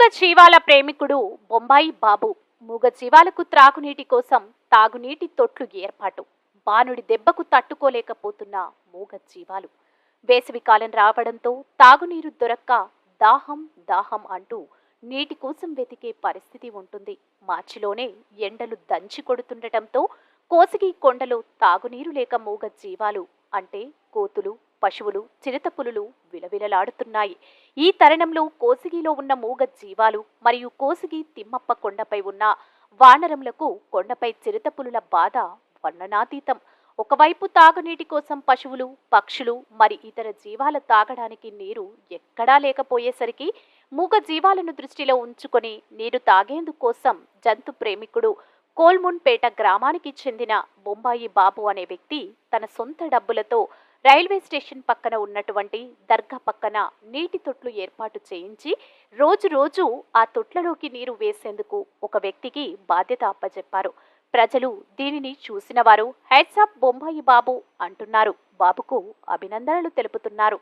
మూగ జీవాల ప్రేమికుడు బొంబాయి బాబు. మూగ జీవాలకు త్రాగునీటి కోసం తాగునీటి తొట్లు ఏర్పాటు. బాణుడి దెబ్బకు తట్టుకోలేకపోతున్న మూగ జీవాలు రావడంతో తాగునీరు దొరక్క దాహం దాహం అంటూ నీటి కోసం వెతికే పరిస్థితి ఉంటుంది. మార్చిలోనే ఎండలు దంచి కొడుతుండటంతో కోసిగి కొండలో తాగునీరు లేక మూగ జీవాలు అంటే కోతులు పశువులు చిరుతపులులు విలవిలలాడుతున్నాయి. ఈ తరుణంలో కోసిగిలో ఉన్న మూగ జీవాలు మరియు కోసిగి తిమ్మప్ప కొండపై ఉన్న వానరములకు కొండపై చిరుతపులుల బాధ వర్ణనాతీతం. ఒకవైపు తాగునీటి కోసం పశువులు పక్షులు మరి ఇతర జీవాల తాగడానికి నీరు ఎక్కడా లేకపోయేసరికి మూగ జీవాలను దృష్టిలో ఉంచుకొని నీరు తాగేందుకోసం జంతు ప్రేమికుడు కోల్మున్పేట గ్రామానికి చెందిన బొంబాయి బాబు అనే వ్యక్తి తన సొంత డబ్బులతో రైల్వే స్టేషన్ పక్కన ఉన్నటువంటి దర్గా పక్కన నీటి తొట్లు ఏర్పాటు చేయించి రోజు రోజు ఆ తొట్లలోకి నీరు వేసేందుకు ఒక వ్యక్తికి బాధ్యత అప్పజెప్పారు. ప్రజలు దీనిని చూసిన వారు హెడ్సాప్ బొంబాయి బాబు అంటున్నారు. బాబుకు అభినందనలు తెలుపుతున్నారు.